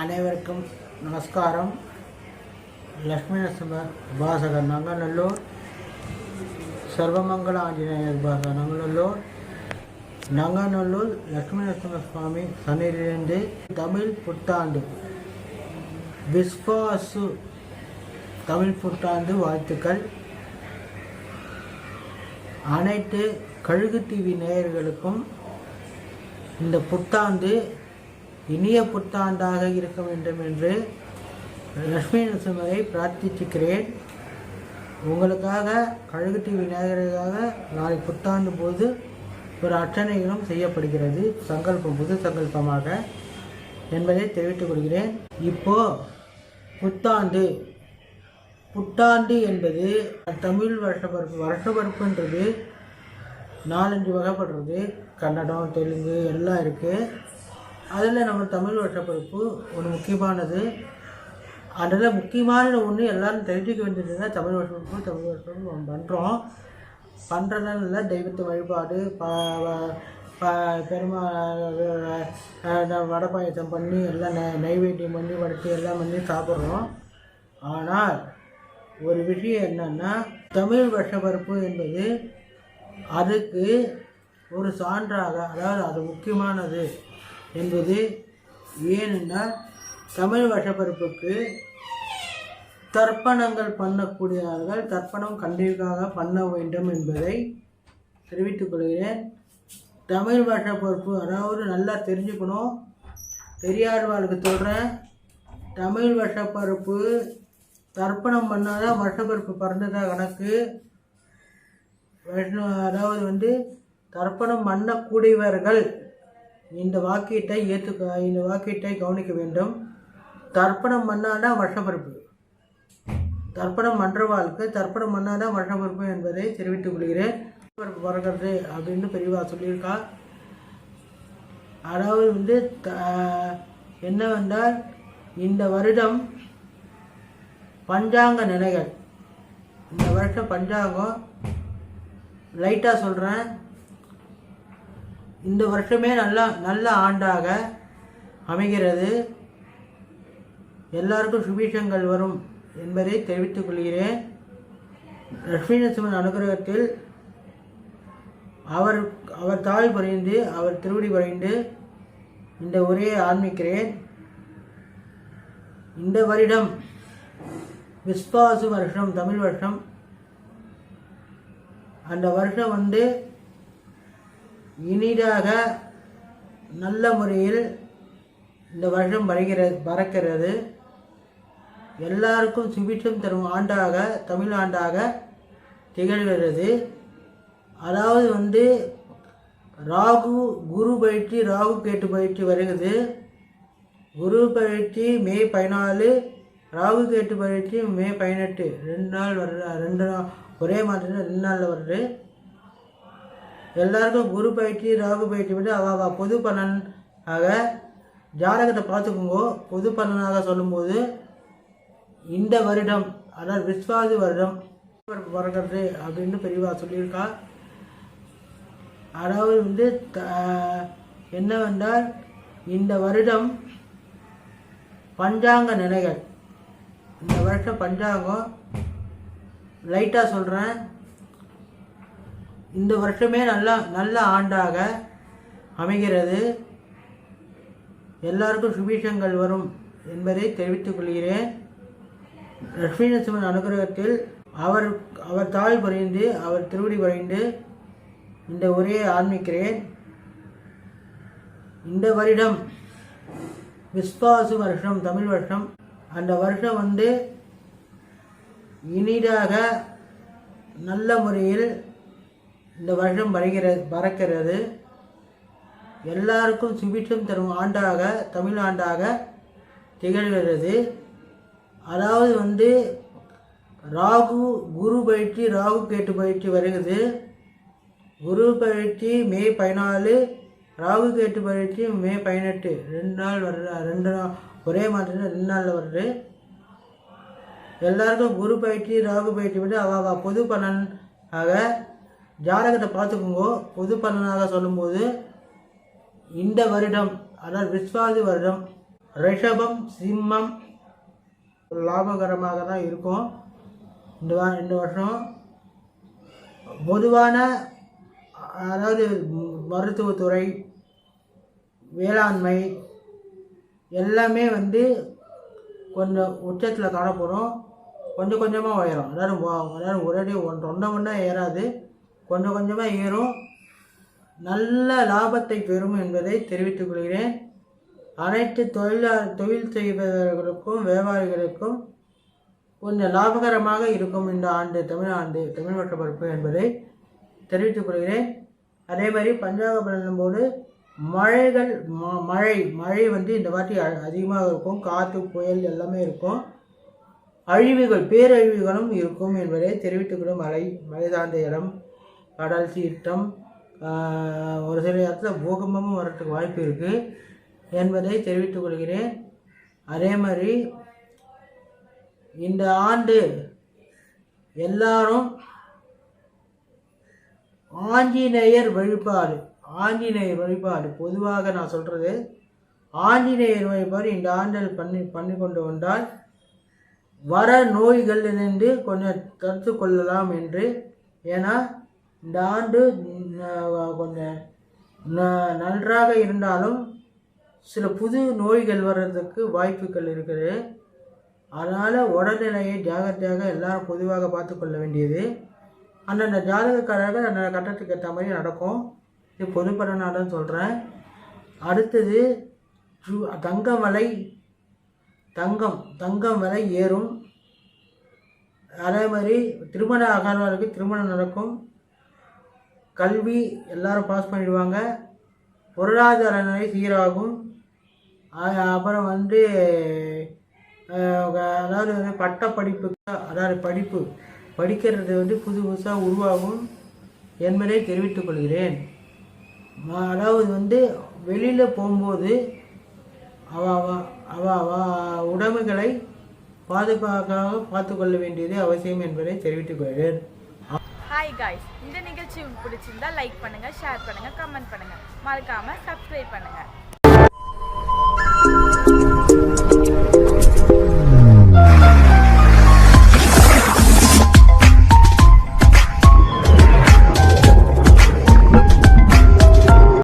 அனைவருக்கும் நமஸ்காரம். லக்ஷ்மி நரசிம்ம உபாசகர் நங்கநல்லூர். சர்வமங்கல ஆஞ்சநேயர் உபாசகர் நங்கநல்லூர். நங்கநல்லூர் லக்ஷ்மி நரசிம்ம சுவாமி சன்னிலிருந்து தமிழ் புத்தாண்டு விஸ்வாசு தமிழ் புத்தாண்டு வாழ்த்துக்கள். அனைத்து கழுகு டிவி நேயர்களுக்கும் இந்த புத்தாண்டு இனிய புத்தாண்டாக இருக்க வேண்டும் என்று லட்சுமி நரசிம்மரை பிரார்த்திச்சுக்கிறேன். உங்களுக்காக கழுகுட்டி விநாயகருக்காக நாளை புத்தாண்டு போது ஒரு அர்ச்சனைகளும் செய்யப்படுகிறது. சங்கல்பம் புது சங்கல்பமாக என்பதை தெரிவித்துக் கொள்கிறேன். இப்போ புத்தாண்டு. புத்தாண்டு என்பது தமிழ் வருஷப்பருப்பு வருஷப்பருப்புன்றது நாலஞ்சு வகைப்படுறது. கன்னடம் தெலுங்கு எல்லாம் இருக்குது அதில் நம்ம தமிழ் வருஷப்பருப்பு ஒரு முக்கியமானது. அதில் முக்கியமான ஒன்று எல்லாரும் தெரிஞ்சுக்க வேண்டியதுன்னா தமிழ் வருஷப்பருப்பு தமிழ் வருஷப்பருப்பு நம்ம பண்ணுறோம் பண்ணுறதுனால தெய்வத்து வழிபாடு ப ப பெருமா வடை பாயசம் பண்ணி எல்லாம் நெ நைவேத்தியம் பண்ணி வடச்சி எல்லாம் பண்ணி சாப்பிட்றோம். ஆனால் ஒரு விஷயம் என்னென்னா தமிழ் வருஷப்பருப்பு என்பது அதுக்கு ஒரு சான்றாக அதாவது அது முக்கியமானது. என்பது ஏனென்றால் தமிழ் வருஷப்பருப்புக்கு தர்ப்பணங்கள் பண்ணக்கூடியவர்கள் தர்ப்பணம் கண்டிப்பாக பண்ண வேண்டும் என்பதை தெரிவித்துக் கொள்கிறேன். தமிழ் பாஷை பொறுப்பு அதாவது நல்லா தெரிஞ்சுக்கணும். பெரியார்வாளுக்கு சொல்கிறேன் தமிழ் வருஷப்பருப்பு தர்ப்பணம் பண்ணாதான் வருஷப்பருப்பு பிறந்ததா கணக்கு. வைஷ்ணவ அதாவது வந்து தர்ப்பணம் பண்ணக்கூடியவர்கள் இந்த வாக்கியத்தை ஏற்றுக்க இந்த வாக்கியத்தை கவனிக்க வேண்டும். தர்ப்பணம் பண்ணாதான் வருஷப்பருப்பு. தர்ப்பணம் பண்ணுறவாளுக்கு தர்ப்பணம் பண்ணாதான் வருஷப்பருப்பு என்பதை தெரிவித்துக் கொள்கிறேன். வருஷப்பருப்பு பிறக்கிறது அப்படின்னு பெரியவா சொல்லியிருக்கா. அதாவது வந்து த என்னவென்றால் இந்த வருடம் பஞ்சாங்க நிலைகள். இந்த வருஷம் பஞ்சாங்கம் லைட்டாக சொல்கிறேன் இந்த வருஷமே நல்ல நல்ல ஆண்டாக அமைகிறது. எல்லாருக்கும் சுபீஷங்கள் வரும் என்பதை தெரிவித்துக் கொள்கிறேன். லட்சுமி நரசிம்மன் அனுகிரகத்தில் அவர் அவர் தாய் புரிந்து அவர் திருவடி புரிந்து இந்த உரையை ஆரம்பிக்கிறேன். இந்த வருடம் விஸ்வாசு வருஷம் தமிழ் வருஷம். அந்த வருஷம் வந்து இனிதாக நல்ல முறையில் இந்த வருஷம் வருகிறது பறக்கிறது. எல்லாருக்கும் சுபிட்சம் தரும் ஆண்டாக தமிழ் ஆண்டாக திகழ்கிறது. அதாவது வந்து ராகு குரு பயிற்சி ராகு கேட்டு பயிற்சி வருகிறது. குரு பயிற்சி மே பதினாலு ராகு கேட்டு பயிற்சி மே பதினெட்டு. ரெண்டு நாள் வர்ற ரெண்டு நாள் ஒரே மாதிரி ரெண்டு நாளில் வருது. எல்லாருக்கும் குரு பயிற்சி ராகு பயிற்சி விட அவ பொது பலன் ஆக ஜாதகத்தை பார்த்துக்கோங்க. பொது பலனாக சொல்லும்போது இந்த வருடம் அதாவது விஸ்வாதி வருடம் பிறக்கிறது அப்படின்னு பெரியவா சொல்லியிருக்கா. அதாவது வந்து த என்னவென்றால் இந்த வருடம் பஞ்சாங்க நிலைகள். இந்த வருஷம் பஞ்சாங்கம் லைட்டாக சொல்கிறேன் இந்த வருஷமே நல்ல நல்ல ஆண்டாக அமைகிறது. எல்லாருக்கும் சுபீஷங்கள் வரும் என்பதை தெரிவித்துக் கொள்கிறேன். லட்சுமி நரசிம்மன் அனுகிரகத்தில் அவர் அவர் தாய் புரிந்து அவர் திருவடி புரிந்து இந்த உரையை ஆரம்பிக்கிறேன். இந்த வருடம் விஸ்வாசு வருஷம் தமிழ் வருஷம். அந்த வருஷம் வந்து இனிதாக நல்ல முறையில் இந்த வருஷம் வருகிறது பறக்கிறது எல்லாருக்கும் சுபிட்சம் தரும் ஆண்டாக தமிழ் ஆண்டாக திகழ்கிறது. அதாவது வந்து ராகு குரு பயிற்சி ராகு கேட்டு பயிற்சி வருகிறது. குரு பயிற்சி மே பதினாலு ராகு கேட்டு பயிற்சி மே பதினெட்டு. ரெண்டு நாள் வர்ற ரெண்டு நாள் ஒரே மாதிரி ரெண்டு நாளில் வருது. எல்லாருக்கும் குரு பயிற்சி ராகு பயிற்சி விட்டு அவ பொது பலன் ஆக ஜாதகத்தை பார்த்துக்கோங்க. பொது பலனாக சொல்லும்போது இந்த வருடம் அதாவது விஸ்வாதி வருடம் ரிஷபம் சிம்மம் லாபகரமாக தான் இருக்கும். இந்த வா இந்த வருஷம் பொதுவான அதாவது மருத்துவத்துறை வேளாண்மை எல்லாமே வந்து கொஞ்சம் உச்சத்தில் காணப்படும். கொஞ்சம் கொஞ்சமாக உயரும். அதாவது வ- அதாவது ஒரே ஒன்று ஒன்றை ஒன்றா ஏறாது. கொஞ்சம் கொஞ்சமாக ஏறும். நல்ல லாபத்தை பெறும் என்பதை தெரிவித்துக் கொள்கிறேன். அனைத்து தொழிலா தொழில் செய்பவர்களுக்கும் வியாபாரிகளுக்கும் கொஞ்சம் லாபகரமாக இருக்கும் இந்த ஆண்டு தமிழ் ஆண்டு தமிழ் வருஷ என்பதை தெரிவித்துக் கொள்கிறேன். அதே மாதிரி பஞ்சாங்க போது மழைகள் ம- மழை மழை வந்து இந்த வாட்டி அதிகமாக இருக்கும். காற்று புயல் எல்லாமே இருக்கும். அழிவுகள் பேரழிவுகளும் இருக்கும் என்பதை தெரிவித்துக்கொள்ளும் மலை மலை சார்ந்த இடம். கடல் சீற்றம் ஒரு சில இடத்துல பூகம்பமும் வரத்துக்கு வாய்ப்பு இருக்குது என்பதை தெரிவித்துக் கொள்கிறேன். அதே மாதிரி இந்த ஆண்டு எல்லாரும் ஆஞ்சநேயர் வழிபாடு ஆஞ்சநேயர் வழிபாடு. பொதுவாக நான் சொல்கிறது ஆஞ்சநேயர் வழிபாடு இந்த ஆண்டில் பண்ணி பண்ணி கொண்டு வந்தால் வர நோய்களிலிருந்து கொஞ்சம் தடுத்து கொள்ளலாம் என்று. ஏன்னா இந்த ஆண்டு கொஞ்சம் ந- நன்றாக இருந்தாலும் சில புது நோய்கள் வர்றதுக்கு வாய்ப்புகள் இருக்குது. அதனால் உடல்நிலையை ஜாகிரதையாக எல்லாரும் பொதுவாக பார்த்துக்கொள்ள வேண்டியது. அந்தந்த ஜாதகக்காரர்கள் அந்த கட்டத்துக்கு ஏற்ற மாதிரி நடக்கும். இது பொதுப்படனாலும் சொல்கிறேன் அடுத்தது ஜூ தங்கம் விலை தங்கம் தங்கம் விலை ஏறும். அதே மாதிரி திருமண அகர்வாருக்கு திருமணம் நடக்கும். கல்வி எல்லாரும் பாஸ் பண்ணிடுவாங்க. பொருளாதார நிலை சீராகும் அப்புறம் வந்து அதாவது வந்து பட்ட படிப்பு அதாவது படிப்பு படிக்கிறது வந்து புது புதுசாக உருவாகும் என்பதை தெரிவித்துக் கொள்கிறேன். அதாவது வந்து வெளியில் போகும்போது அவ அவ அவ அவ பார்த்துக்கொள்ள பார்த்து கொள்ள வேண்டியது அவசியம் என்பதை தெரிவித்துக் கொள்கிறேன். ஹாய் காய்ஸ் இந்த நிகழ்ச்சி உங்களுக்கு பிடிச்சிருந்தா லைக் பண்ணுங்க ஷேர் பண்ணுங்க கமெண்ட் பண்ணுங்க. மறக்காமல் சப்ஸ்கிரைப் பண்ணுங்க.